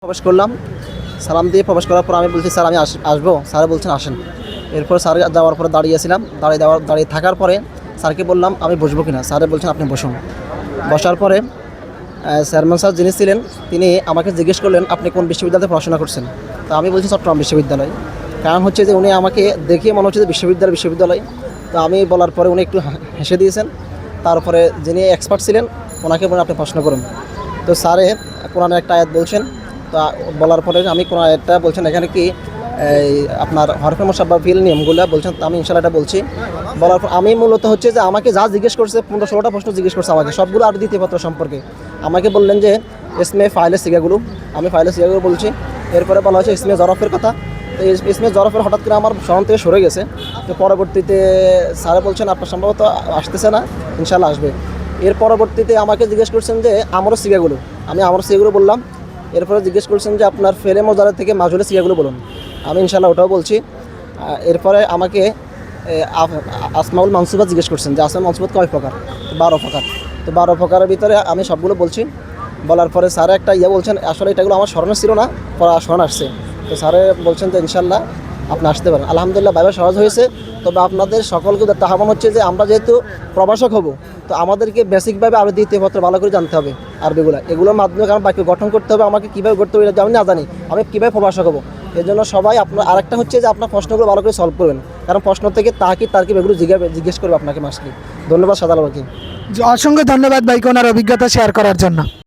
প্রবেশ করলাম। সালাম দিয়ে প্রবেশ করার পর আমি বলছি, স্যার, আমি আস- আসব। স্যার বলছেন, আসেন। এরপর স্যার যাওয়ার পরে দাঁড়িয়েছিলাম দাঁড়িয়ে দেওয়ার, দাঁড়িয়ে থাকার পরে স্যারকে বললাম, আমি বসবো কিনা? স্যারে বলছেন, আপনি বসুন। বসার পরে চেয়ারম্যান স্যার যিনি ছিলেন, তিনি আমাকে জিজ্ঞেস করলেন, আপনি কোন বিশ্ববিদ্যালয়ে পড়াশোনা করছেন? তো আমি বলছি, চট্টগ্রাম বিশ্ববিদ্যালয়। কারণ হচ্ছে যে উনি আমাকে দেখিয়ে মনে হচ্ছে যে বিশ্ববিদ্যালয় বিশ্ববিদ্যালয়। তো আমি বলার পরে উনি একটু হেসে দিয়েছেন। তারপরে যিনি এক্সপার্ট ছিলেন, ওনাকে বলে আপনি প্রশ্ন করুন। তো স্যারে কোরআনের একটা আয়াত বলছেন তো বলার পরে আমি কোনো একটা বলছেন এখানে কি, এই আপনার হরফে মোসাব্বা ফিল নিয়মগুলো বলছেন আমি ইনশাল্লাহ এটা বলছি। বলার পর আমি মূলত হচ্ছে যে আমাকে যা জিজ্ঞেস করছে, পনেরো ষোলোটা প্রশ্ন জিজ্ঞেস করছে আমাকে, সবগুলো আর দ্বিতীয়পত্র সম্পর্কে। আমাকে বললেন যে, ইসমে ফাইলের সিগাগুলো আমি ফাইলের সিগাগুলো বলছি। এরপরে বলা হয়েছে ইসমে জরফের কথা। তো ইসমে জরফের হঠাৎ করে আমার স্মরণ থেকে সরে গেছে। তো পরবর্তীতে স্যারে বলছেন, আপনার সম্ভবত আসতেছে না ইনশাল্লাহ আসবে। এর পরবর্তীতে আমাকে জিজ্ঞেস করছেন যে আমারও সিগাগুলো আমি আমার সিগাগুলো বললাম। এরপরে জিজ্ঞেস করছেন যে আপনার ফেরে মজারের থেকে মাজুলের সিগাগুলো বলুন। আমি ইনশাল্লাহ ওটাও বলছি। এরপরে আমাকে আসমাউল মানসুবাদ জিজ্ঞেস করছেন যে আসমাউল মানসুবাদ কয় প্রকার? বারো প্রকার। তো বারো প্রকারের ভিতরে আমি সবগুলো বলছি। বলার পরে স্যার একটা ইয়ে বলছেন, আসলে এটাগুলো আমার স্মরণে ছিল না, পরে স্মরণ আসছে। তো স্যারে বলছেন যে ইনশাল্লাহ আপনি আসতে পারেন। আলহামদুলিল্লাহ ভাইবা সহজ হয়েছে। তবে আপনাদের সকলকে আহ্বান হচ্ছে যে আমরা যেহেতু প্রবাসক হব তো আমাদেরকে বেসিকভাবে আরও দ্বিতীয় পত্র ভালো করে জানতে হবে আরবিগুলো। এগুলোর মাধ্যমে কারণ বাক্য গঠন করতে হবে, আমাকে কীভাবে করতে হবে আমি না জানি। আমি কীভাবে প্রবাসা করব? এর জন্য সবাই আপনার, আরেকটা হচ্ছে যে আপনার প্রশ্নগুলো ভালো করে সলভ করবেন। কারণ প্রশ্ন থেকে তাকে তারকে এগুলো জিজ্ঞাসা করবে আপনাকে মাসকে ধন্যবাদ সাদাল বাকি অসংখ্য ধন্যবাদ ভাইকে ওনার অভিজ্ঞতা শেয়ার করার জন্য।